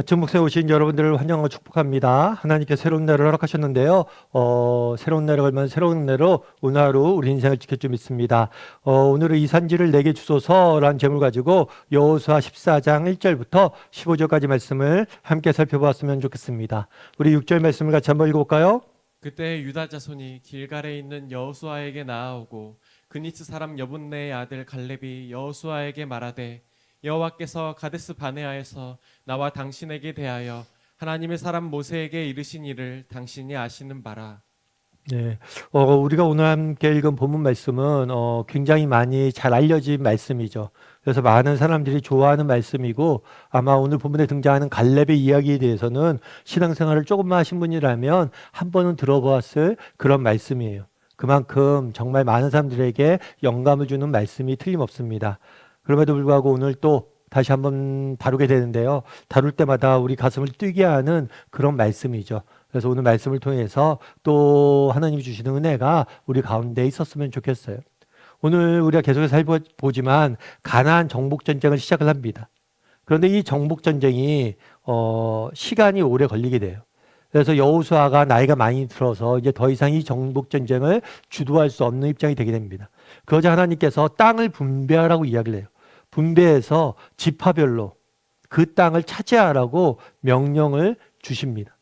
아침 목사에 오신 여러분들을 환영하고 축복합니다. 하나님께 새로운 날을 허락하셨는데요. 어, 새로운 날을 걸면 새로운 날로 오늘 하루 우리 인생을 지킬 줄 믿습니다. 어, 오늘은 이 산지를 내게 주소서라는 제목을 가지고 여호수아 14장 1절부터 15절까지 말씀을 함께 살펴보았으면 좋겠습니다. 우리 6절 말씀을 같이 한번 읽어볼까요? 그때 유다 자손이 길갈에 있는 여호수아에게 나아오고 그니스 사람 여분네의 아들 갈렙이 여호수아에게 말하되 여호와께서 가데스 바네아에서 나와 당신에게 대하여 하나님의 사람 모세에게 이르신 일을 당신이 아시는 바라 네, 어, 우리가 오늘 함께 읽은 본문 말씀은 어, 굉장히 많이 잘 알려진 말씀이죠. 그래서 많은 사람들이 좋아하는 말씀이고 아마 오늘 본문에 등장하는 갈렙의 이야기에 대해서는 신앙생활을 조금만 하신 분이라면 한 번은 들어보았을 그런 말씀이에요. 그만큼 정말 많은 사람들에게 영감을 주는 말씀이 틀림없습니다. 그럼에도 불구하고 오늘 또 다시 한번 다루게 되는데요. 다룰 때마다 우리 가슴을 뛰게 하는 그런 말씀이죠. 그래서 오늘 말씀을 통해서 또 하나님이 주시는 은혜가 우리 가운데 있었으면 좋겠어요. 오늘 우리가 계속해서 살펴보지만 가나안 정복 전쟁을 시작을 합니다. 그런데 이 정복 전쟁이 어, 시간이 오래 걸리게 돼요. 그래서 여호수아가 나이가 많이 들어서 이제 더 이상 이 정복 전쟁을 주도할 수 없는 입장이 되게 됩니다. 그러자 하나님께서 땅을 분배하라고 이야기를 해요. 분배해서 지파별로 그 땅을 차지하라고 명령을 주십니다.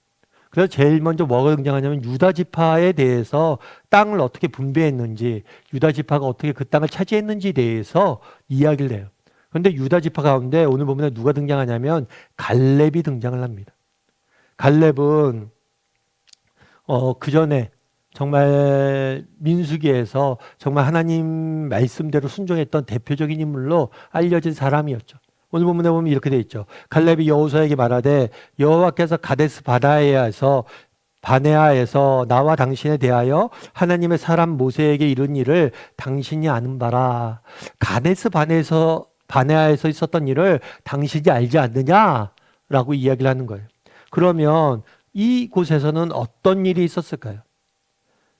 그래서 제일 먼저 뭐가 등장하냐면 유다 지파에 대해서 땅을 어떻게 분배했는지, 유다 지파가 어떻게 그 땅을 차지했는지에 대해서 이야기를 해요. 그런데 유다 지파 가운데 오늘 보면 누가 등장하냐면 갈렙이 등장을 합니다. 갈렙은 어, 그 전에 정말 민수기에서 정말 하나님 말씀대로 순종했던 대표적인 인물로 알려진 사람이었죠. 오늘 본문에 보면 이렇게 돼 있죠. 갈렙이 여호수아에게 말하되 여호와께서 가데스 바다에서 바네아에서 나와 당신에 대하여 하나님의 사람 모세에게 이른 일을 당신이 아는 바라. 가데스 바네에서 바네아에서 있었던 일을 당신이 알지 않느냐라고 이야기를 하는 거예요. 그러면 이곳에서는 어떤 일이 있었을까요?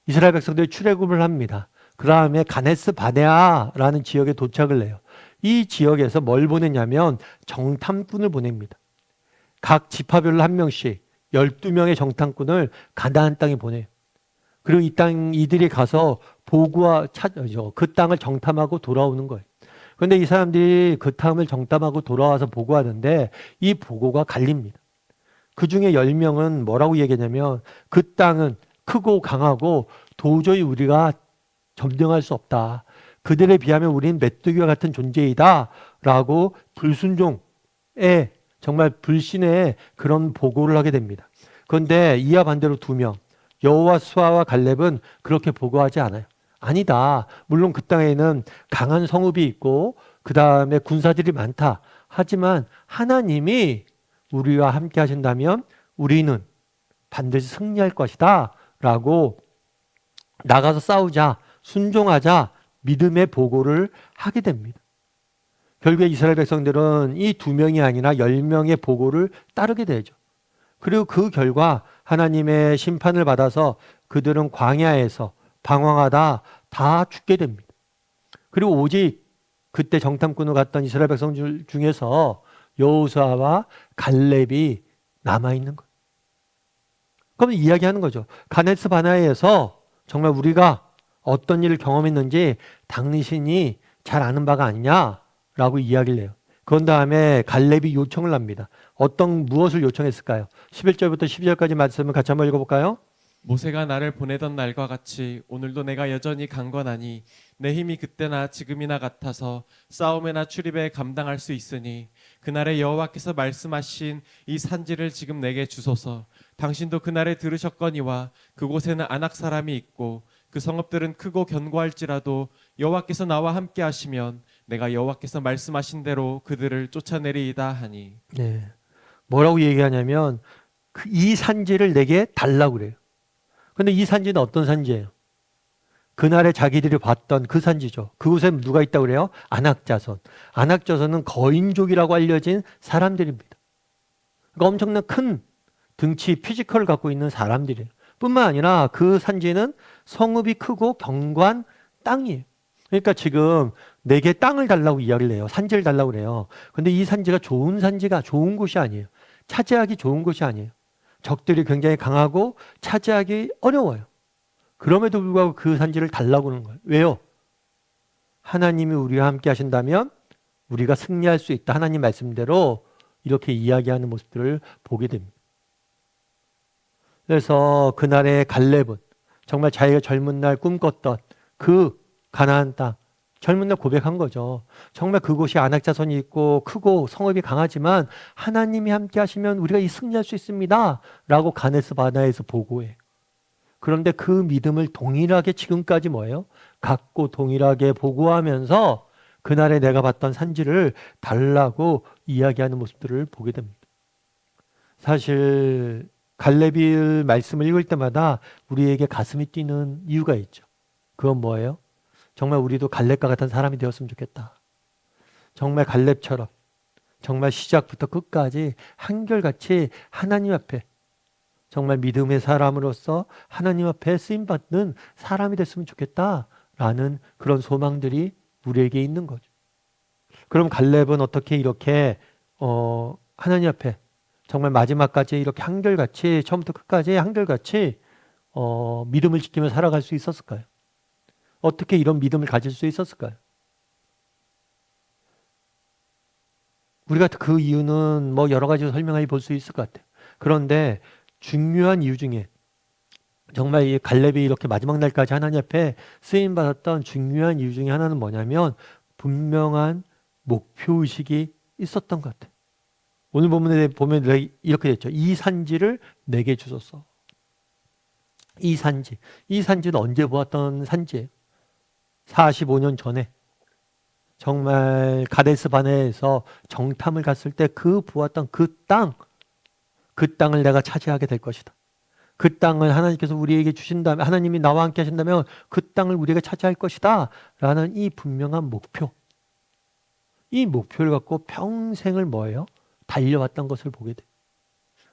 이스라엘 백성들이 출애굽을 합니다. 그 다음에 가네스 바네아라는 지역에 도착을 해요. 이 지역에서 뭘 보냈냐면 정탐꾼을 보냅니다. 각 지파별로 한 명씩 12명의 정탐꾼을 가나안 땅에 보내요. 그리고 이 땅 이들이 가서 보고와 찾, 그 땅을 정탐하고 돌아오는 거예요. 그런데 이 사람들이 그 땅을 정탐하고 돌아와서 보고하는데 이 보고가 갈립니다. 그 중에 10명은 뭐라고 얘기하냐면 그 땅은 크고 강하고 도저히 우리가 점령할 수 없다. 그들에 비하면 우리는 메뚜기와 같은 존재이다. 라고 불순종에 정말 불신의 그런 보고를 하게 됩니다. 그런데 이와 반대로 두 명, 여호와 수아와 갈렙은 그렇게 보고하지 않아요. 아니다. 물론 그 땅에는 강한 성읍이 있고 그 다음에 군사들이 많다. 하지만 하나님이 우리와 함께 하신다면 우리는 반드시 승리할 것이다. 라고 나가서 싸우자, 순종하자, 믿음의 보고를 하게 됩니다. 결국에 이스라엘 백성들은 이 두 명이 아니라 열 명의 보고를 따르게 되죠. 그리고 그 결과 하나님의 심판을 받아서 그들은 광야에서 방황하다 다 죽게 됩니다. 그리고 오직 그때 정탐꾼을 갔던 이스라엘 백성 중에서 여호수아와 갈렙이 남아 있는 거 그럼 이야기하는 거죠. 가네스 바나에서 정말 우리가 어떤 일을 경험했는지 당신이 잘 아는 바가 아니냐라고 이야기를 해요. 그런 다음에 갈렙이 요청을 합니다. 어떤 무엇을 요청했을까요? 11절부터 12절까지 말씀을 같이 한번 읽어볼까요? 모세가 나를 보내던 날과 같이 오늘도 내가 여전히 강건하니 내 힘이 그때나 지금이나 같아서 싸움에나 출입에 감당할 수 있으니 그날에 여호와께서 말씀하신 이 산지를 지금 내게 주소서 당신도 그날에 들으셨거니와 그곳에는 안악 사람이 있고 그 성읍들은 크고 견고할지라도 여호와께서 나와 함께 하시면 내가 여호와께서 말씀하신 대로 그들을 쫓아내리이다 하니 네. 뭐라고 얘기하냐면 그이 산지를 내게 달라고 그래요. 근데 이 산지는 어떤 산지예요? 그날에 자기들이 봤던 그 산지죠. 그곳에 누가 있다고 그래요? 안악자손. 안악자손은 거인족이라고 알려진 사람들입니다. 그러니까 엄청난 큰 등치 피지컬을 갖고 있는 사람들이에요. 뿐만 아니라 그 산지는 성읍이 크고 경관 땅이에요. 그러니까 지금 내게 땅을 달라고 이야기를 해요. 산지를 달라고 그래요. 근데 이 산지가 좋은 산지가 좋은 곳이 아니에요. 차지하기 좋은 곳이 아니에요. 적들이 굉장히 강하고 차지하기 어려워요. 그럼에도 불구하고 그 산지를 달라고 하는 거예요. 왜요? 하나님이 우리와 함께 하신다면 우리가 승리할 수 있다. 하나님 말씀대로 이렇게 이야기하는 모습들을 보게 됩니다. 그래서 그날의 갈렙은 정말 자기가 젊은 날 꿈꿨던 그 가나안 땅 젊은 날 고백한 거죠. 정말 그곳이 안악 자손이 있고 크고 성읍이 강하지만 하나님이 함께 하시면 우리가 이 승리할 수 있습니다. 라고 가네스 바다에서 보고해. 그런데 그 믿음을 동일하게 지금까지 뭐예요? 갖고 동일하게 보고하면서 그날에 내가 봤던 산지를 달라고 이야기하는 모습들을 보게 됩니다. 사실 갈렙이 말씀을 읽을 때마다 우리에게 가슴이 뛰는 이유가 있죠. 그건 뭐예요? 정말 우리도 갈렙과 같은 사람이 되었으면 좋겠다. 정말 갈렙처럼 정말 시작부터 끝까지 한결같이 하나님 앞에 정말 믿음의 사람으로서 하나님 앞에 쓰임 받는 사람이 됐으면 좋겠다라는 그런 소망들이 우리에게 있는 거죠. 그럼 갈렙은 어떻게 이렇게 어 하나님 앞에 정말 마지막까지 이렇게 한결같이 처음부터 끝까지 한결같이 어 믿음을 지키며 살아갈 수 있었을까요? 어떻게 이런 믿음을 가질 수 있었을까요? 우리가 그 이유는 뭐 여러 가지로 설명해 볼수 있을 것 같아요. 그런데 중요한 이유 중에 정말 이 갈렙이 이렇게 마지막 날까지 하나님 앞에 쓰임 받았던 중요한 이유 중에 하나는 뭐냐면 분명한 목표 의식이 있었던 것 같아요. 오늘 본문에 보면 이렇게 됐죠. 이 산지를 내게 주소서. 이 산지. 이 산지는 언제 보았던 산지예요? 45년 전에 정말 가데스 바네에서 정탐을 갔을 때 그 보았던 그 땅, 그 땅을 내가 차지하게 될 것이다. 그 땅을 하나님께서 우리에게 주신다면, 하나님이 나와 함께 하신다면 그 땅을 우리가 차지할 것이다. 라는 이 분명한 목표. 이 목표를 갖고 평생을 뭐예요? 달려왔던 것을 보게 돼.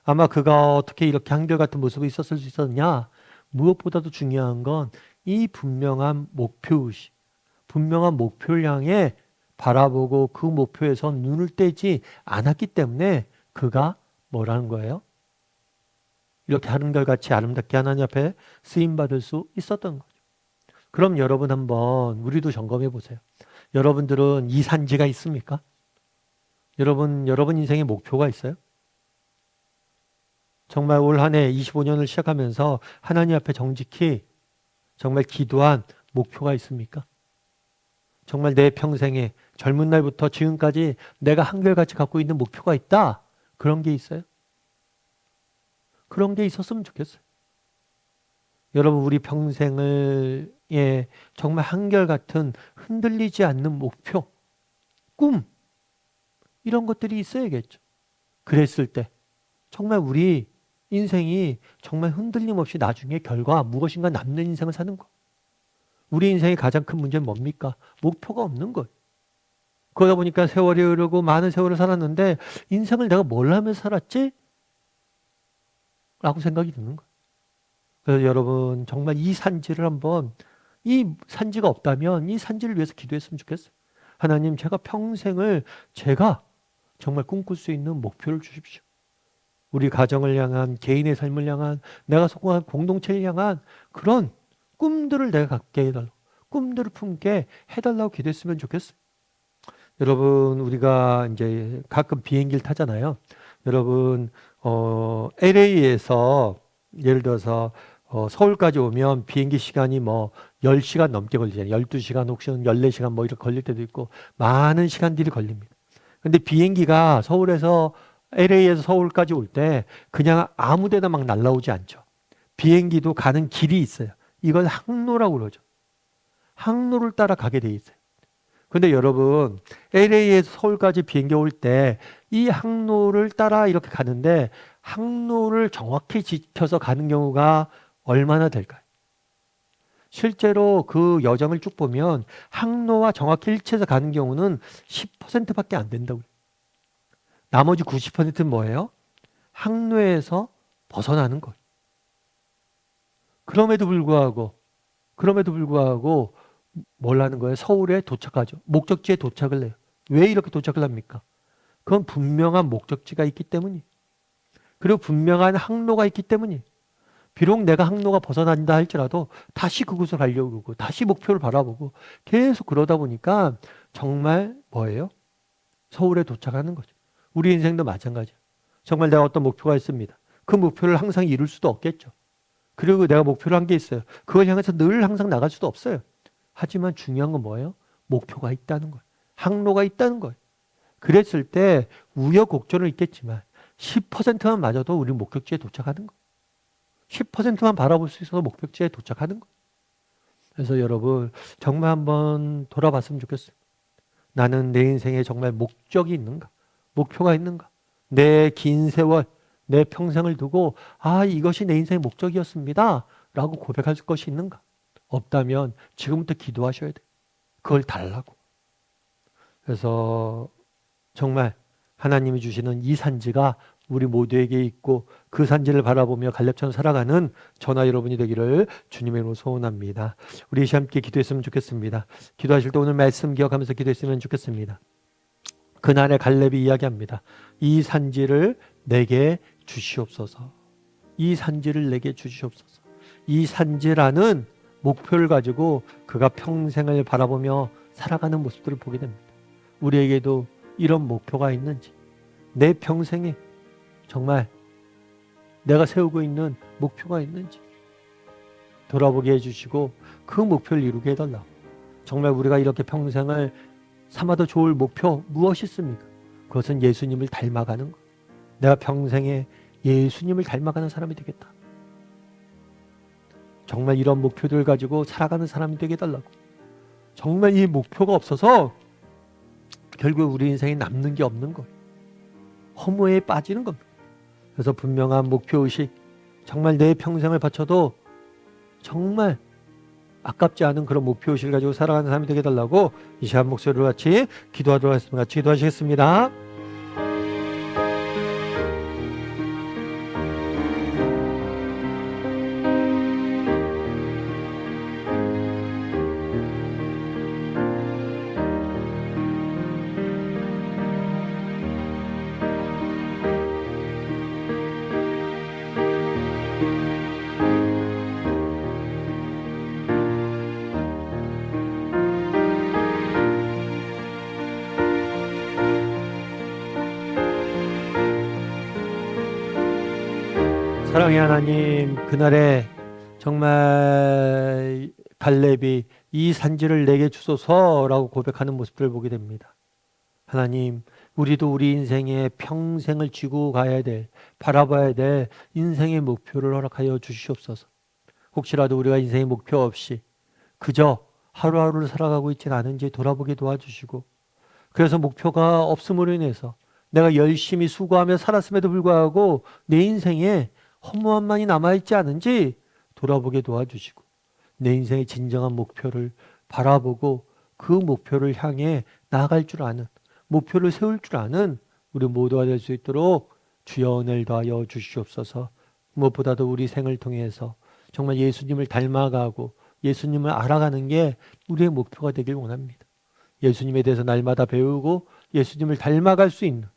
아마 그가 어떻게 이렇게 한결같은 모습이 있었을 수 있었냐? 무엇보다도 중요한 건 이 분명한 목표의식, 분명한 목표를 향해 바라보고 그 목표에서 눈을 떼지 않았기 때문에 그가 뭐라는 거예요? 이렇게 한결같이 아름답게 하나님 앞에 쓰임받을 수 있었던 거죠. 그럼 여러분 한번 우리도 점검해 보세요. 여러분들은 이 산지가 있습니까? 여러분, 여러분 인생에 목표가 있어요? 정말 올 한 해 25년을 시작하면서 하나님 앞에 정직히 정말 기도한 목표가 있습니까? 정말 내 평생에 젊은 날부터 지금까지 내가 한결같이 갖고 있는 목표가 있다. 그런 게 있어요? 그런 게 있었으면 좋겠어요. 여러분 우리 평생을 예, 정말 한결같은 흔들리지 않는 목표, 꿈 이런 것들이 있어야겠죠. 그랬을 때 정말 우리 인생이 정말 흔들림 없이 나중에 결과 무엇인가 남는 인생을 사는 거. 우리 인생의 가장 큰 문제는 뭡니까? 목표가 없는 것. 그러다 보니까 세월이 흐르고 많은 세월을 살았는데 인생을 내가 뭘 하면서 살았지? 라고 생각이 드는 거예요. 그래서 여러분 정말 이 산지를 한번 이 산지가 없다면 이 산지를 위해서 기도했으면 좋겠어요. 하나님 제가 평생을 제가 정말 꿈꿀 수 있는 목표를 주십시오. 우리 가정을 향한 개인의 삶을 향한 내가 속한 공동체를 향한 그런 꿈들을 내가 갖게 해달라고 꿈들을 품게 해달라고 기도했으면 좋겠어요. 여러분 우리가 이제 가끔 비행기를 타잖아요. 여러분 어, LA에서 예를 들어서 어, 서울까지 오면 비행기 시간이 뭐 10시간 넘게 걸리잖아요. 12시간 혹은 14시간 뭐 이렇게 걸릴 때도 있고 많은 시간들이 걸립니다. 근데 비행기가 서울에서 LA에서 서울까지 올 때 그냥 아무 데나 막 날라오지 않죠. 비행기도 가는 길이 있어요. 이걸 항로라고 그러죠. 항로를 따라 가게 돼 있어요. 근데 여러분, LA에서 서울까지 비행기 올 때 이 항로를 따라 이렇게 가는데 항로를 정확히 지켜서 가는 경우가 얼마나 될까요? 실제로 그 여정을 쭉 보면 항로와 정확히 일치해서 가는 경우는 10%밖에 안 된다고. 나머지 90%는 뭐예요? 항로에서 벗어나는 것. 그럼에도 불구하고, 그럼에도 불구하고 뭘 하는 거예요? 서울에 도착하죠. 목적지에 도착을 해요. 왜 이렇게 도착을 합니까? 그건 분명한 목적지가 있기 때문이. 그리고 분명한 항로가 있기 때문이에요. 비록 내가 항로가 벗어난다 할지라도 다시 그곳을 가려고 하고 다시 목표를 바라보고 계속 그러다 보니까 정말 뭐예요? 서울에 도착하는 거죠. 우리 인생도 마찬가지예요. 정말 내가 어떤 목표가 있습니다. 그 목표를 항상 이룰 수도 없겠죠. 그리고 내가 목표를 한 게 있어요. 그걸 향해서 늘 항상 나갈 수도 없어요. 하지만 중요한 건 뭐예요? 목표가 있다는 거예요. 항로가 있다는 거예요. 그랬을 때 우여곡절은 있겠지만 10%만 맞아도 우리 목적지에 도착하는 거예요. 10%만 바라볼 수 있어서 목적지에 도착하는 거예요. 그래서 여러분 정말 한번 돌아봤으면 좋겠어요. 나는 내 인생에 정말 목적이 있는가? 목표가 있는가? 내 긴 세월, 내 평생을 두고 아 이것이 내 인생의 목적이었습니다. 라고 고백할 것이 있는가? 없다면 지금부터 기도하셔야 돼. 그걸 달라고. 그래서 정말 하나님이 주시는 이 산지가 우리 모두에게 있고 그 산지를 바라보며 갈렙처럼 살아가는 저나 여러분이 되기를 주님의 이름으로 소원합니다. 우리 함께 기도했으면 좋겠습니다. 기도하실 때 오늘 말씀 기억하면서 기도했으면 좋겠습니다. 그날의 갈렙이 이야기합니다. 이 산지를 내게 주시옵소서. 이 산지를 내게 주시옵소서. 이 산지라는 목표를 가지고 그가 평생을 바라보며 살아가는 모습들을 보게 됩니다. 우리에게도 이런 목표가 있는지, 내 평생에 정말 내가 세우고 있는 목표가 있는지 돌아보게 해주시고 그 목표를 이루게 해달라고. 정말 우리가 이렇게 평생을 삼아도 좋을 목표 무엇이 있습니까? 그것은 예수님을 닮아가는 것. 내가 평생에 예수님을 닮아가는 사람이 되겠다. 정말 이런 목표들 가지고 살아가는 사람이 되게 해달라고. 정말 이 목표가 없어서 결국 우리 인생에 남는 게 없는 거예요. 허무에 빠지는 겁니다. 그래서 분명한 목표의식, 정말 내 평생을 바쳐도 정말 아깝지 않은 그런 목표의식을 가지고 살아가는 사람이 되게 해달라고 이 시간 목소리로 같이 기도하도록 하겠습니다. 같이 기도하시겠습니다. 사랑의 하나님, 그날에 정말 갈렙이 이 산지를 내게 주소서라고 고백하는 모습들을 보게 됩니다. 하나님, 우리도 우리 인생에 평생을 쥐고 가야 될, 바라봐야 될 인생의 목표를 허락하여 주시옵소서. 혹시라도 우리가 인생의 목표 없이 그저 하루하루를 살아가고 있지는 않은지 돌아보게 도와주시고, 그래서 목표가 없음으로 인해서 내가 열심히 수고하며 살았음에도 불구하고 내 인생에 허무함만이 남아있지 않은지 돌아보게 도와주시고 내 인생의 진정한 목표를 바라보고 그 목표를 향해 나아갈 줄 아는 목표를 세울 줄 아는 우리 모두가 될 수 있도록 주여 은혜를 더하여 주시옵소서 무엇보다도 우리 생을 통해서 정말 예수님을 닮아가고 예수님을 알아가는 게 우리의 목표가 되길 원합니다. 예수님에 대해서 날마다 배우고 예수님을 닮아갈 수 있는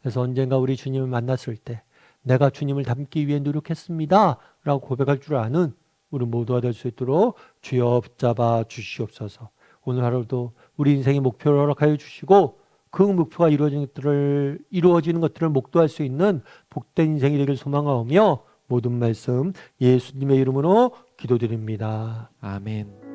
그래서 언젠가 우리 주님을 만났을 때 내가 주님을 닮기 위해 노력했습니다. 라고 고백할 줄 아는 우리 모두가 될 수 있도록 주여 붙잡아 주시옵소서. 오늘 하루도 우리 인생의 목표를 허락하여 주시고 그 목표가 이루어지는 것들을 이루어지는 것들을 목도할 수 있는 복된 인생이 되길 소망하오며 모든 말씀 예수님의 이름으로 기도드립니다. 아멘.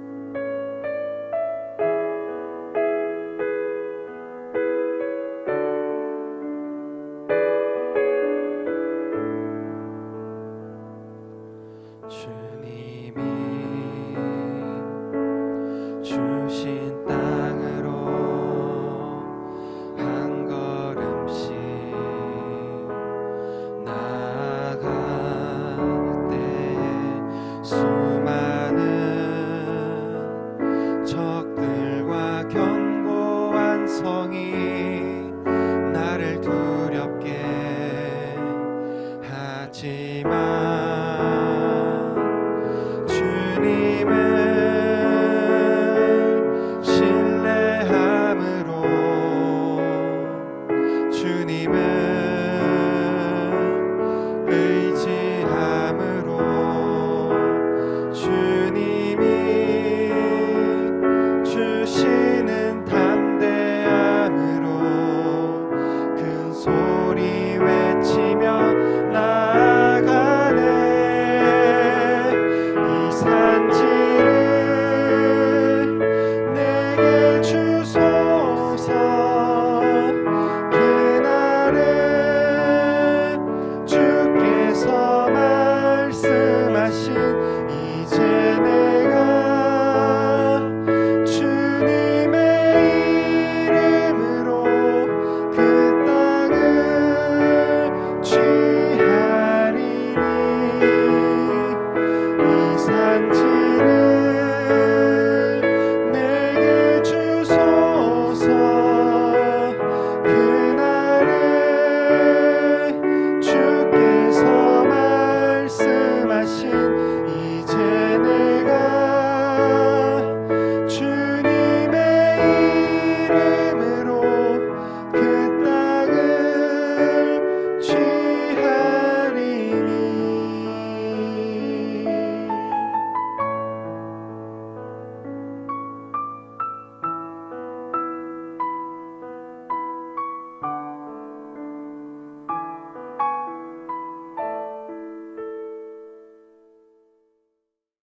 말씀하신